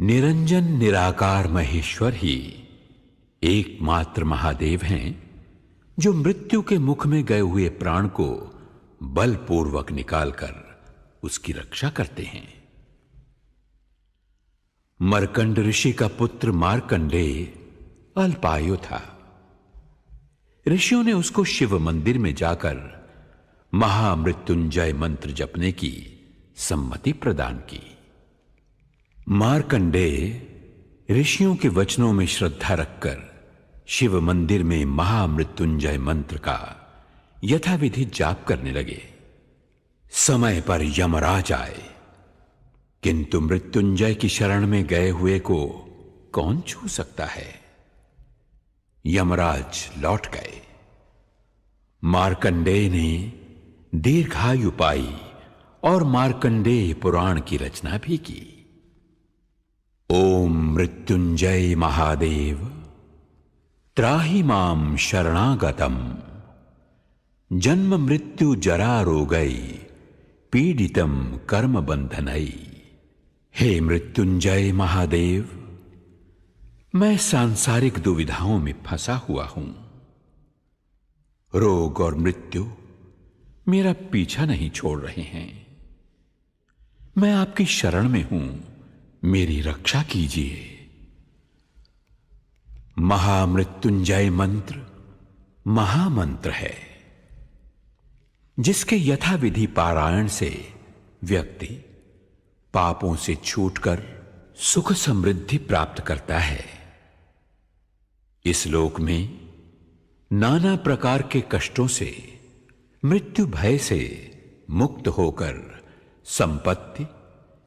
निरंजन निराकार महेश्वर ही एकमात्र महादेव हैं, जो मृत्यु के मुख में गए हुए प्राण को बलपूर्वक निकालकर उसकी रक्षा करते हैं। मरकंड ऋषि का पुत्र मारकंडेय अल्पायु था। ऋषियों ने उसको शिव मंदिर में जाकर महामृत्युंजय मंत्र जपने की सम्मति प्रदान की। मारकंडेय ऋषियों के वचनों में श्रद्धा रखकर शिव मंदिर में महामृत्युंजय मंत्र का यथाविधि जाप करने लगे। समय पर यमराज आए। किंतु मृत्युंजय की शरण में गए हुए को कौन छू सकता है? यमराज लौट गए। मार्कंडेय ने दीर्घायु पाई और मार्कंडेय पुराण की रचना भी की। ओम मृत्युंजय महादेव। त्राही माम शरणागतम। जन्म मृत्यु जरा रोगई पीडितम कर्म बंधनई हे मृत्युंजय महादेव, मैं सांसारिक दुविधाओं में फंसा हुआ हूँ। रोग और मृत्यु मेरा पीछा नहीं छोड़ रहे हैं। मैं आपकी शरण में हूँ। मेरी रक्षा कीजिए। महामृत्युंजय मंत्र, महामंत्र है, जिसके यथाविधि पारायण से व्यक्ति पापों से छूटकर सुख समृद्धि प्राप्त करता है। इस लोक में नाना प्रकार के कष्टों से, मृत्यु भय से मुक्त होकर संपत्ति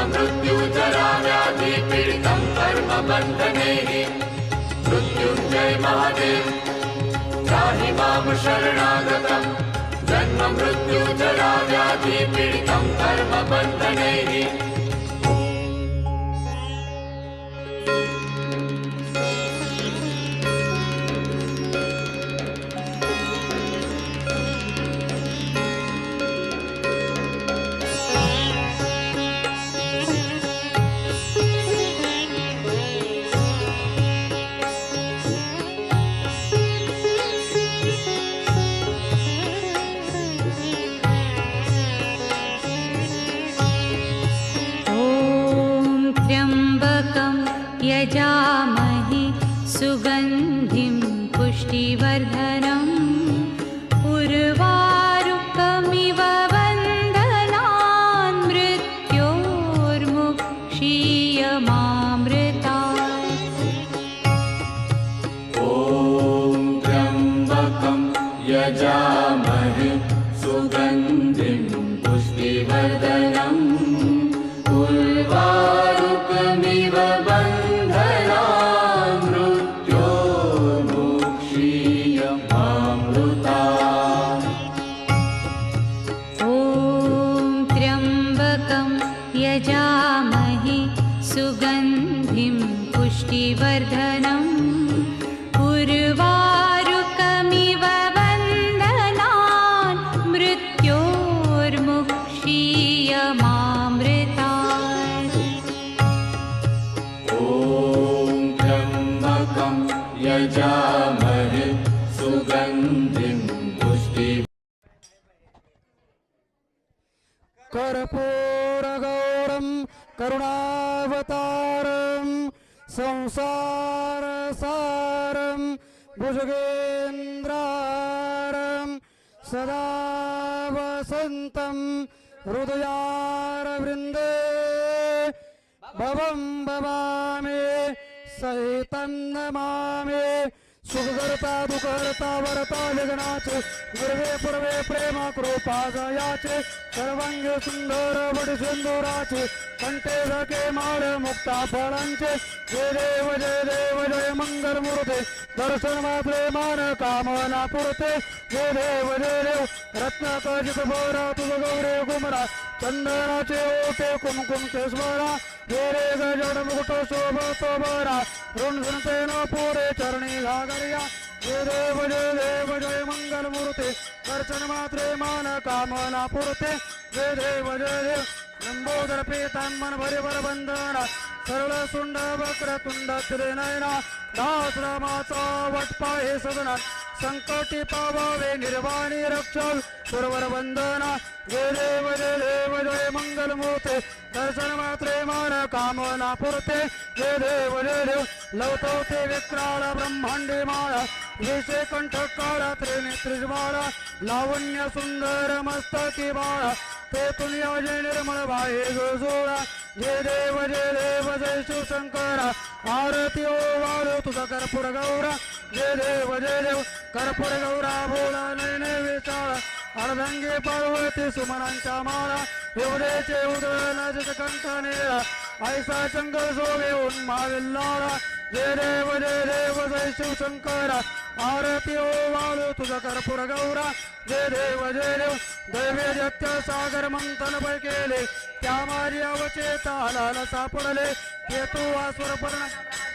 जन्म मृत्यु पीडितं कर्म बन्धनैः मृत्युञ्जय महादेव त्राहि माम शरणागतम्। जन्म मृत्यु जरा सदा वसन्तं हृदयारवृन्दे भवं भवामे सहितं नमामे। सुखकर्ता दुःखहर्ता वरता विघ्नाचे पूर्वे पूर्वे प्रेम कृपा जयाचे सर्वांग सुंदर वड सिंदुराचे कंठे झके माळ मुक्ता फळांचे। जय देव जय देव मंगलमूर्ते। दर्शन मात्रे मान कामना पुरते। देव देव रत्नाकाशित बोरा तुझ गौरे कुमरा चंदनाचे ओटे कुमकुम केशवरा जय रे गजड मुकुट शोभतो बरा. ऋण सुनतेन पुरे चरणी घागरिया. जय देव जय देव जय मंगल मूर्ते. दर्शन मात्रे मान कामना पुरते. जय देव जय देव लंबोदर पीतांबन भरिवर बंधना. सरळ सुंड वक्र तुंड त्रिनयना. दास रामाचा वटपा हे सदना. संकटी पावावे निर्वाणी रक्षण सुरवर वंदना जय देव जय देव जय मंगल मूर्ते दर्शन मात्रे मान कामना पुरते. जय देव जय देव लवतवते विक्राळ ब्रह्मांडे माळा. विषय कंठ काळा त्रिनेत्री लावण्य सुंदर मस्तकी बाळा. ते तुनिया जय निर्मळ बाहे जोडा जय देव जय देव जय शिवशंकरा. आरती ओ वाळू तुझा कर्पूर गौरा जय देव जय देव कर्पूर गौरा भोळा नयन विचारा अर्धांगी पार्वती सुमनांच्या माळा एवढेचे उदय कंठ नेळा ऐसा चंगल सोवे उन्माविल्लाळा जय देव जय देव जय शिवशंकरा आरती ओ वाळू तुझ कर्पूर गौरा जय देव जय देव दैवे जत्य सागर मंथन पै केले त्या माझी अवचेता सापडले येतो तू पर्ण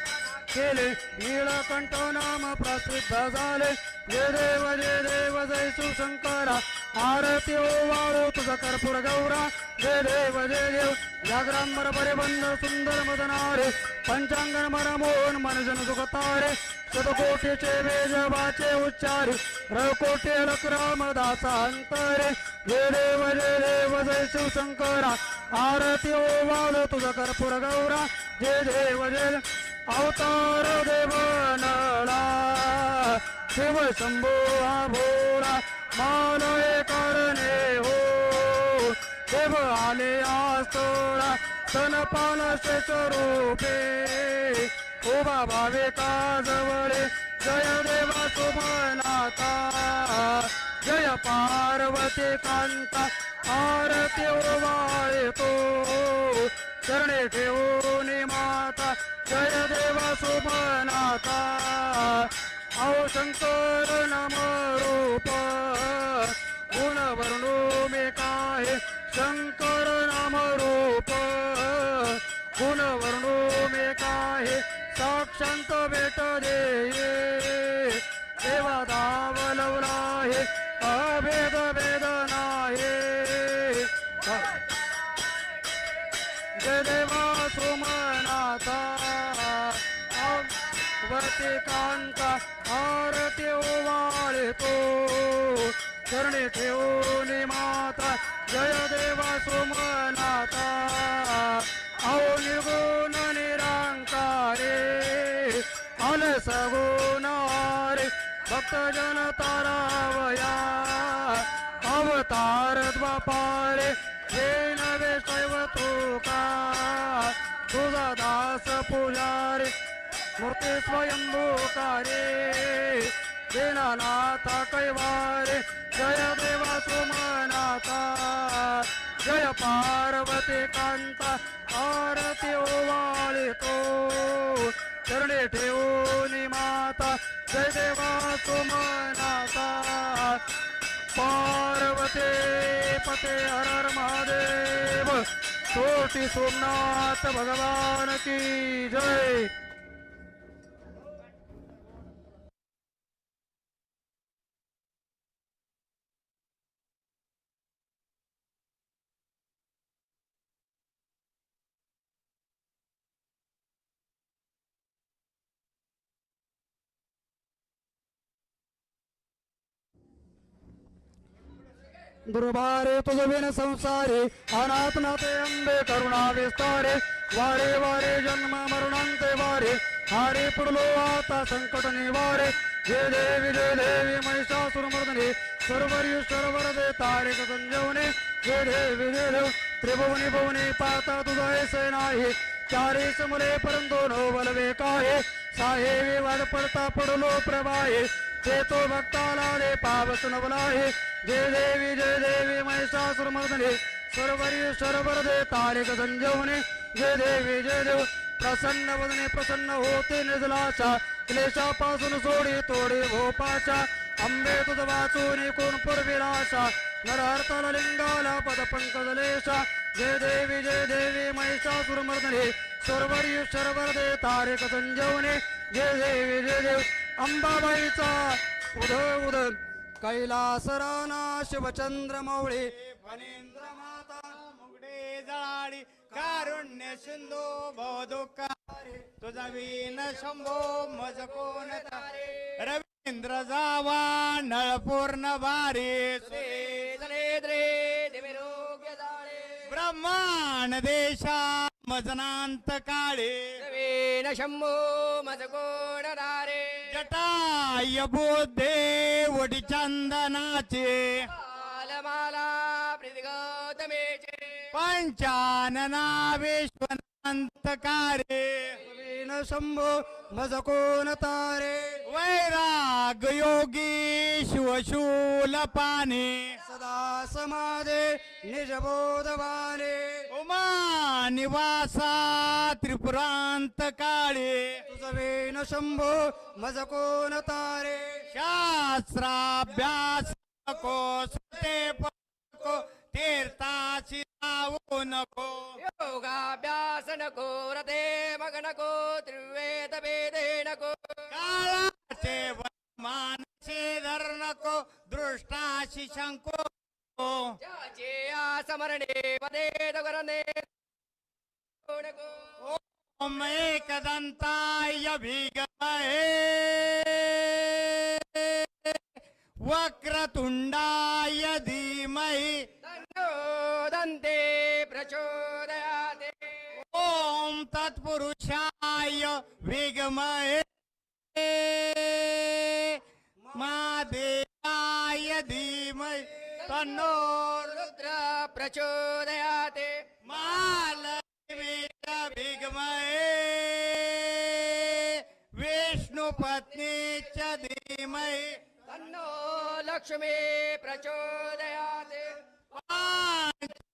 केले. नीळकंठ नाम प्रसिद्ध झाले. जय देव जय देव जय सुशंकरा. आरती ओ वाळू तुझा कर्पूर गौरा. जय देव जय देव. जागरांबर परिबंध सुंदर मदनारे. पंचांगण मनमोहन मनजन सुखतारे शतकोटीचे वेजबाचे उच्चारे. रकोटे रामदासा अंतरे. जय देव जय देव जय शिवशंकरा आरती ओ वाळू तुझा कर्पूर गौरा. जय देव जय देव. अवतार देव शिव शंभो हा भोळा मानवे करणे हो. देव आले आसोळा स्तनपान शेष रूपे उभा भावे जवळे जय देवा सुमनाता जय पार्वती कांता आरती ओवाळे तो चरणे ठेवून माता जय देवा सुमनाता औ शंकर नम रूप गुण वर्णो मे काय शंकर नाम रूप गुण वर्णो मे काय साक्षांत भेट दे आलस गुणारे भक्त जन तारावया अवतार द्वापारे हे नवे शैव तुका तुझा दास पुजारे मूर्ती स्वयंभूकारे दीनानाथ कैवारे जय देवा सुमनाथा जय पार्वती कांता आरती ओवाळे तो चरणे ठेवून माता जय देवा सुमनाथा पार्वते पते हर हर महादेव छोटी सोमनाथ भगवान की जय. दुर्भारे तुझविन संसारे अनाथनाथे अंबे करुणा विस्तारे वारे वारे जन्म मरणांते वारे हारे पुडलो आता संकट निवारे जय देवी जय देवी महिषासुर सर्वरी सर्वर दे तारिक संजवने जय देवी जय देव त्रिभुवनी भुवनी पाता तुझा ऐसे नाही चारे समरे परंतु नो बलवे काय साहेबी वाद पडता पडलो प्रवाहे जे तो भक्ताला दे पावस नवलाहे जय देवी जय देवी महिषासुर मर्दने. सर्वरी सर्वर दे तारिक संजवने जय देवी जय देव. प्रसन्न वदने प्रसन्न होते निजलाचा क्लेशापासून सोडी तोडी भोपाचा. अंबे तुझ वाचून कोण पूर्विलासा नरहर्तल लिंगाला पद पंकजलेशा. जय देवी जय देवी महिषासुरमर्दने सर्वरी शर्वरदे तारिक संजवने जय देवी जय देव. अंबाबाईचा उद उद कैलास राणा शिवचंद्र मौळी फणींद्र माता मुगडे जळाडी कारुण्य सिंधू भवदुःखारी तुझा वीन शंभो मज कोण तारे. रवींद्र जावा नळ पूर्ण भारी ब्रह्मांड देशा मजनांत काळे. शंभो मज कोण दारे. जटाय बुद्धे वडी चंदनाचे. माला प्रीतिगौतमेचे. पंचानना विश्वनांत कारे. वीण शंभो मज कोण तारे. वैराग योगी शिवशूल पाने. समाधे निजबोधवाने उमा निवासा त्रिपुरांत काळे तुझ वीण शंभो मज कोण तारे। शास्त्राभ्यास नको सुते को तीर्थाची नको। योगाभ्यास नको रते मग नको त्रिवेद वेदे नको। काळाचे मानसे धर नको दृष्टाशी शंको ओम एकदंताय भीगमहे वक्रतुंडाय धीमहि तन्नो दन्ते प्रचोदयाते ओम तत्पुरुषाय विगमहे तन्नो रुद्र प्रचोदयाते। महालक्ष्मीच विगमहे विष्णुपत्नीच धीमहि तन्नो लक्ष्मी प्रचोदयाते। पाञ्चचन्याय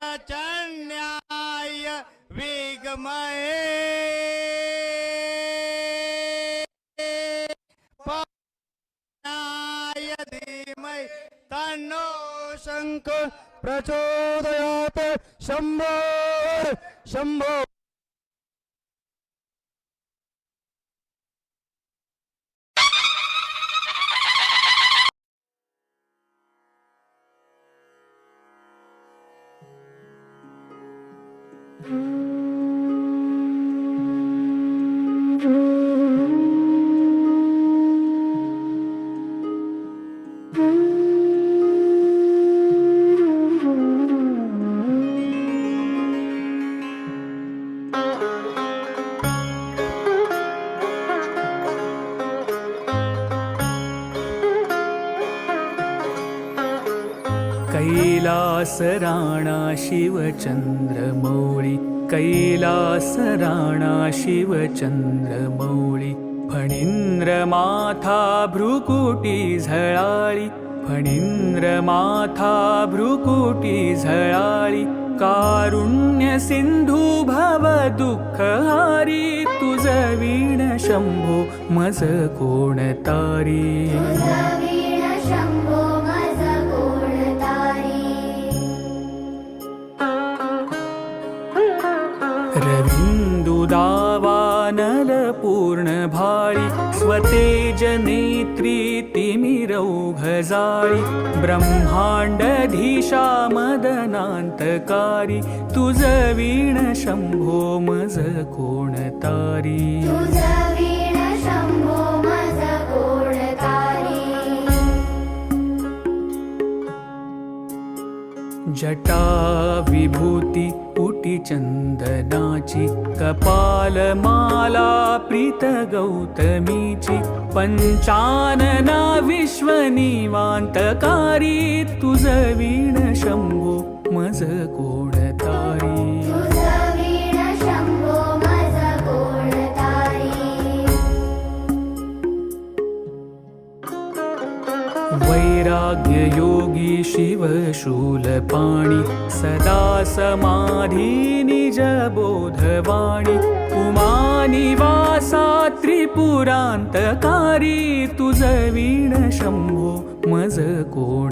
विगमये। शंख प्रचोदयात शंभर शंभो Mm-hmm. राणा शिवचंद्रमौळी कैलास राणा शिवचंद्रमौळी फणींद्र माथा भ्रुकुटी झळाळी फणींद्र माथा भ्रुकुटी झळाळी कारुण्य सिंधू भव दुःखहारी तुझ वीण शंभो मज कोण भाळी स्वतेज नेत्री तिमिरौघजाळी ब्रह्माण्डधीशा मदनान्तकारी तुझ वीण शंभो मज कोणतारी जटा विभूती उटी चंदनाची कपालमाला प्रीत गौतमीची पंचानना विश्वनिवान्तकारी तुझ वीण शंभो मज कोणतारी. वैराग्य योगी शिवशूलपाणि सदा समाधी निज बोधवाणी उमानिवासा पुरांतकारी तुझ वीण शंभो मज कोण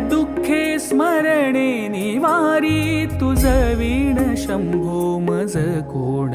दुःखे स्मरणे निवारी तुझ वीण शंभो मज कोण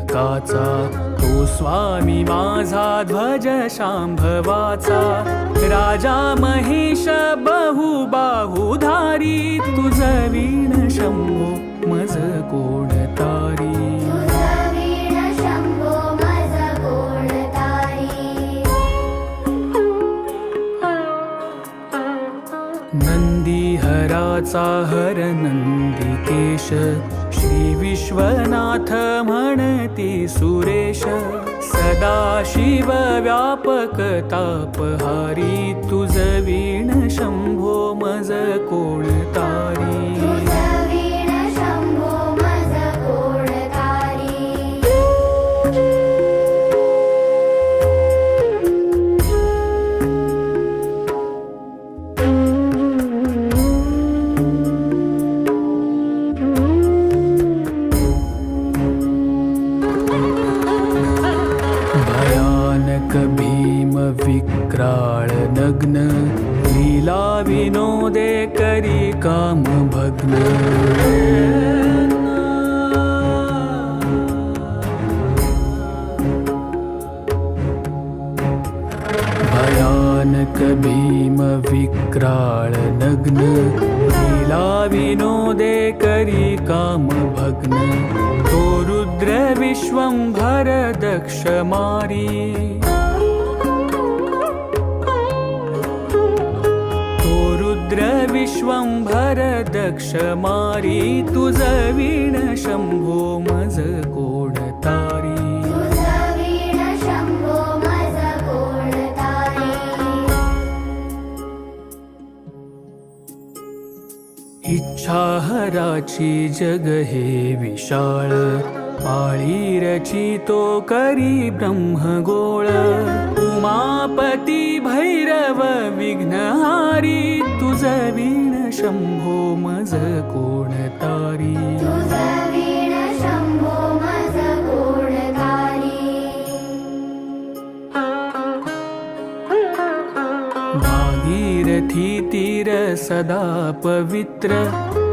कोणतारी अंतकाचा तो स्वामी माझा ध्वज शांभवाचा. राजा महेश बहुबाहुधारी तुझ वीण शंभो मज कोण तारी? तुझ वीण शंभो मज श्री विश्वनाथ म्हणती सुरेश सदा शिव व्यापक तापहारी तुझ वीण शंभो मज कोण भीम विक्राळ नग्न लीला विनोदे भग्न। भयानक भीम विक्राळ नग्न लीला विनोदे करी काम भग्न। तो रुद्र विश्वंभर दक्ष मारी तुझ वीण शंभो मज कोण तारी। तुझ इच्छाहराची जग हे विशाळ पाळी रचितो करी ब्रह्मगोळ। उमापती भैरव विघ्नहारी तुझ वीण शंभो मज कोण तारी? भागीरथी तीर सदा पवित्र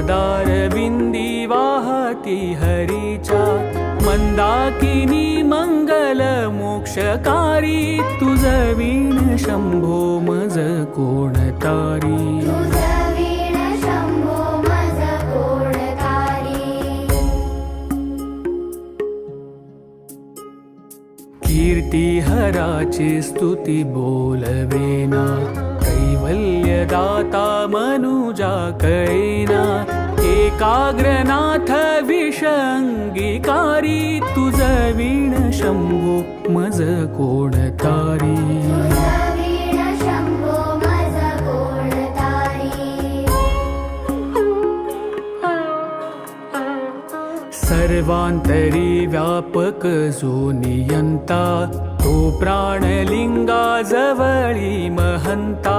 बिंदी वाहती हरीचा मंदाकिनी मंगल मोक्षकारी तुझ वीण शंभो मज कोणतारी. कीर्ती हराची स्तुती बोलवेना कैवल्यदाता मनुजा कैना एकाग्रनाथ विषंगिकारी तुझ वीण शंभो मज मज कोणतारी? सर्वांतरी व्यापक जो नियंता तो प्राणलिंगा जवळी महंता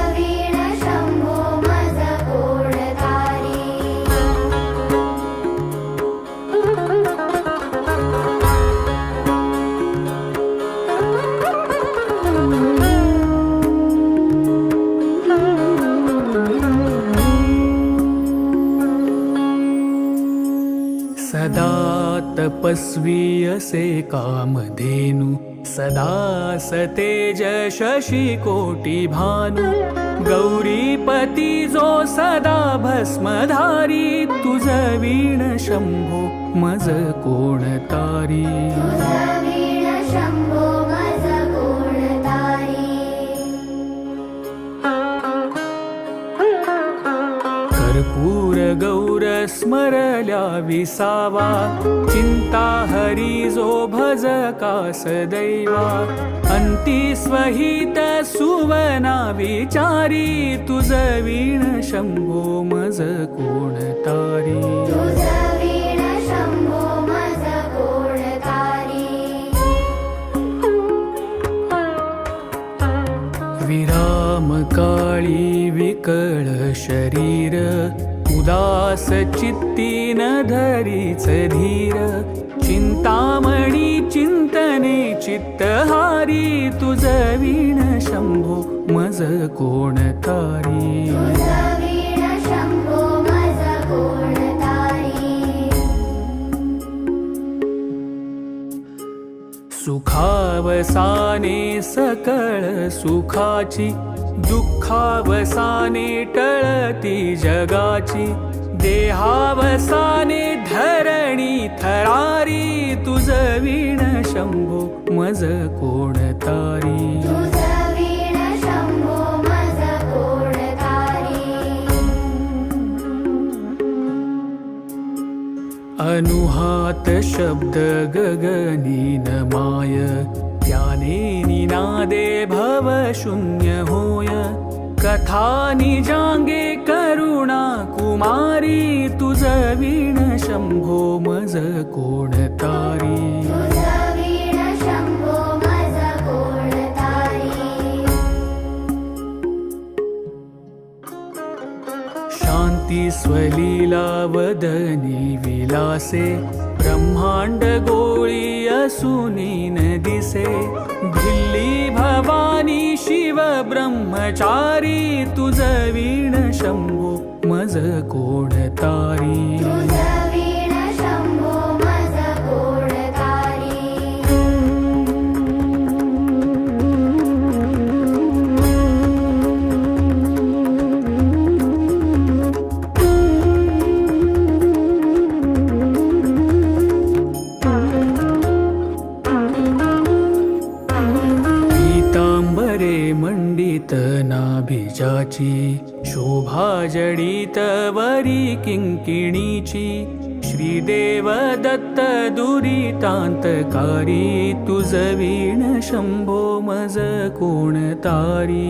तपस्वी असे कामधेनु सदा सतेज शशी कोटी भानु। गौरीपती जो सदा भस्मधारी तुझ वीण शंभो मज कोणतारी कर्पूर गौर स्मरल्या विसावा. चिंता हरी जो भज कास दैवा अंती स्वहित सुवना विचारी. तुझ वीण शंभो मज कोणतारी तुझ वीण शम्भो मज कोणतारी विराम काळी शरीर उदास चित्ती न धरीच धीर. चिंतामणी चिंतने चित्तहारी तुझ वीण शंभो मज कोणतारी तुझ सुखावसाने सकळ सुखाची दुःखावसाने टळती जगाची देहावसाने धरणी थरारी तुझ वीण शंभो मज कोणतारी अनुहात शब्द गगनी माय त्याने निनादे भव शून्य होय कथा निजांगे करुणा कुमारी तुझ वीण शंभो मज कोणतारी ती स्वलीलावदनी विलासे ब्रह्मांड गोळी असुनीन न दिसे भिल्ली भवानी शिव ब्रह्मचारी तुझ वीण शंभो मज कोणतारी नाभिजाची शोभा जडित वरी किंकिणीची श्रीदेव दत्त दुरितांतकारी तुझ वीण शंभो मज कोणतारी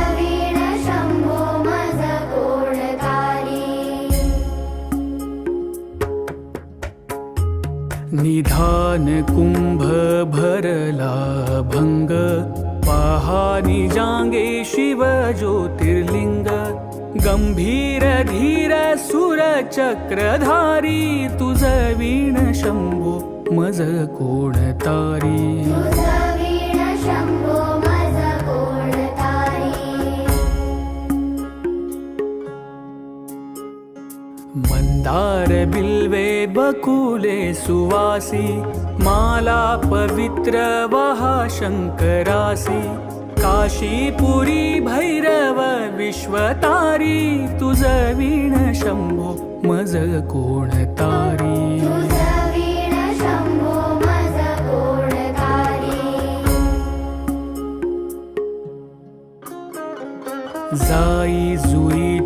निधान कुंभ भरला भंग पहानी जांगे शिव ज्योतिर्लिंग गंभीर धीर सुर चक्रधारी तुझ वीण शंभू मज कोण तारी? मंदार बिल्वे बकुले सुवासी माला पवित्र वहा शंकरासी काशीपुरी भैरव विश्वतारी तुझ वीण शंभो मज कोण तारी? कोणतारी जुई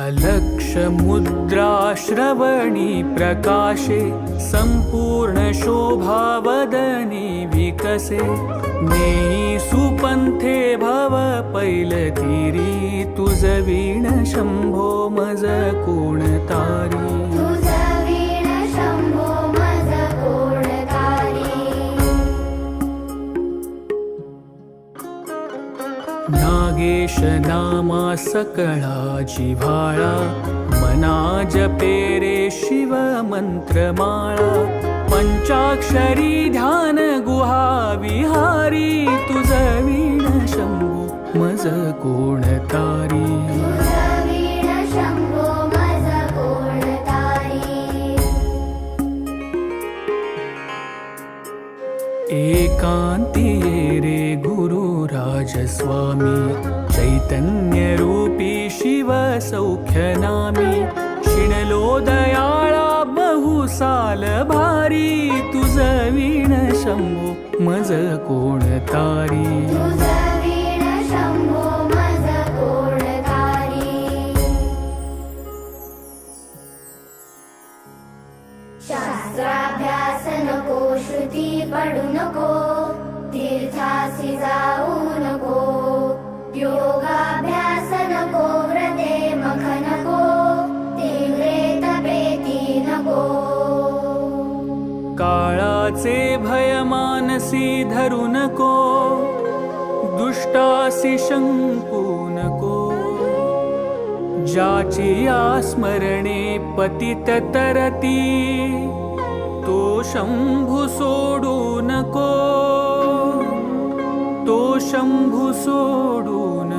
अलक्ष प्रकाशे संपूर्ण शोभावदनी विकसे। नेई सुपंथे भव पैलतीरी तुझ वीण शंभो मज कोण नागेश नामा सकळा जिव्हाळा मना जपेरे शिव मंत्रमाळा पंचाक्षरी ध्यान गुहा विहारी तुझ वीण शंभू मज कोण तारी? तुझ एकांती रे गुरु स्वामी चैतन्य रूपी शिव सौख्य नामी शिणलो दयाळा बहुसाल भारी तुझ वीण शंभो मज कोण तारी? मानसी धरू नको दुष्टासी शंकू नको. ज्याची आस्मरणे पतित तरती तो शंभू सोडू नको. तो शंभू सोडू नको